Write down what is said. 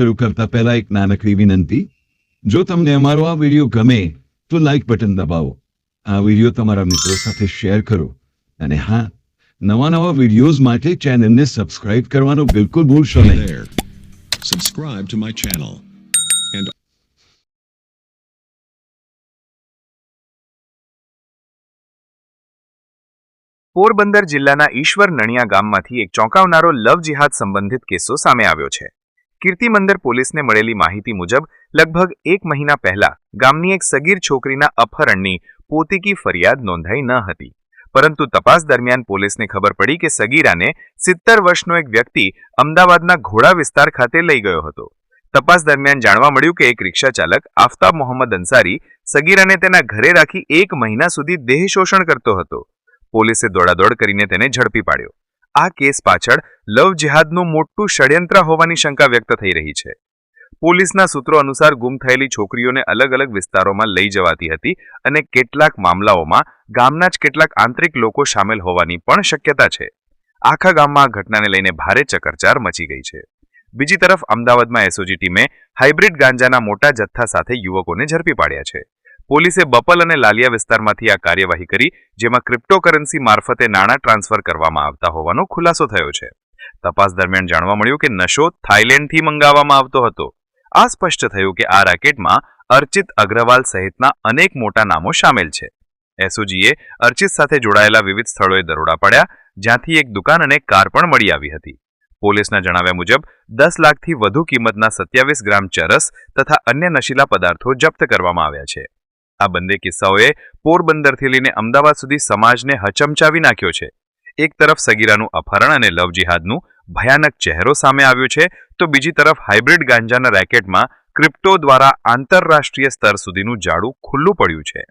શરૂ કરતા પહેલા એક નાનકડી વિનંતી. જો તમને અમારો આ વીડિયો ગમે તો લાઈક બટન દબાવો. આ વીડિયો તમારા મિત્રો સાથે શેર કરો. અને હા નવા નવા વિડીયોઝ માટે ચેનલને સબસ્ક્રાઇબ કરવાનો બિલકુલ ભૂલશો નહીં. Subscribe to my channel. Porbandar જિલ્લાના ઈશ્વર નણિયા ગામમાંથી એક ચોંકાવનારો લવ જિહાદ સંબંધિત કિસ્સો સામે આવ્યો છે. કીર્તિમંદર પોલીસને મળેલી માહિતી મુજબ, લગભગ એક મહિના પહેલા ગામની એક સગીર છોકરીના અપહરણની પોતીકી ફરિયાદ નોંધાઈ ન હતી. પરંતુ તપાસ દરમિયાન પોલીસને ખબર પડી કે સગીરાને સિત્તેર વર્ષનો એક વ્યક્તિ અમદાવાદના ઘોડા વિસ્તાર ખાતે લઈ ગયો હતો. તપાસ દરમિયાન જાણવા મળ્યું કે એક રિક્ષા ચાલક આફતાબ મોહમ્મદ અંસારી સગીરાને તેના ઘરે રાખી એક મહિના સુધી દેહ શોષણ કરતો હતો. પોલીસે દોડાદોડ કરીને તેને ઝડપી પાડ્યો. આ કેસ પાછળ લવ જિહાદનું મોટું ષડયંત્ર હોવાની શંકા વ્યક્ત થઈ રહી છે. પોલીસના સૂત્રો અનુસાર ગુમ થયેલી છોકરીઓને અલગ અલગ વિસ્તારોમાં લઈ જવાતી હતી અને કેટલાક મામલાઓમાં ગામના જ કેટલાક આંતરિક લોકો સામેલ હોવાની પણ શક્યતા છે. આખા ગામમાં આ ઘટનાને લઈને ભારે ચકરચાર મચી ગઈ છે. બીજી તરફ અમદાવાદમાં એસઓજી ટીમે હાઇબ્રિડ ગાંજાના મોટા જથ્થા સાથે યુવકોને ઝડપી પાડ્યા છે. પોલીસે બપલ અને લાલિયા વિસ્તારમાંથી આ કાર્યવાહી કરી, જેમાં ક્રિપ્ટોકરન્સી મારફતે નાણાં ટ્રાન્સફર કરવામાં આવતા હોવાનો ખુલાસો થયો છે. તપાસ દરમિયાન જાણવા મળ્યું કે નશો થાઇલેન્ડથી મંગાવવામાં આવતો હતો. આ સ્પષ્ટ થયું કે આ રેકેટમાં અર્ચિત અગ્રવાલ સહિતના અનેક મોટા નામો સામેલ છે. એસઓજીએ અર્ચિત સાથે જોડાયેલા વિવિધ સ્થળોએ દરોડા પાડ્યા, જ્યાંથી એક દુકાન અને કાર પણ મળી આવી હતી. પોલીસના જણાવ્યા મુજબ, દસ લાખથી વધુ કિંમતના સત્યાવીસ ગ્રામ ચરસ તથા અન્ય નશીલા પદાર્થો જપ્ત કરવામાં આવ્યા છે. આ બંને કિસ્સાઓએ પોરબંદરથી લઈને અમદાવાદ સુધી સમાજને હચમચાવી નાખ્યો છે. એક તરફ સગીરાનું અપહરણ અને લવ જિહાદનું ભયાનક ચહેરો સામે આવ્યો છે, તો બીજી તરફ હાઇબ્રિડ ગાંજાના રેકેટમાં ક્રિપ્ટો દ્વારા આંતરરાષ્ટ્રીય સ્તર સુધીનું જાડું ખુલ્લું પડ્યું છે.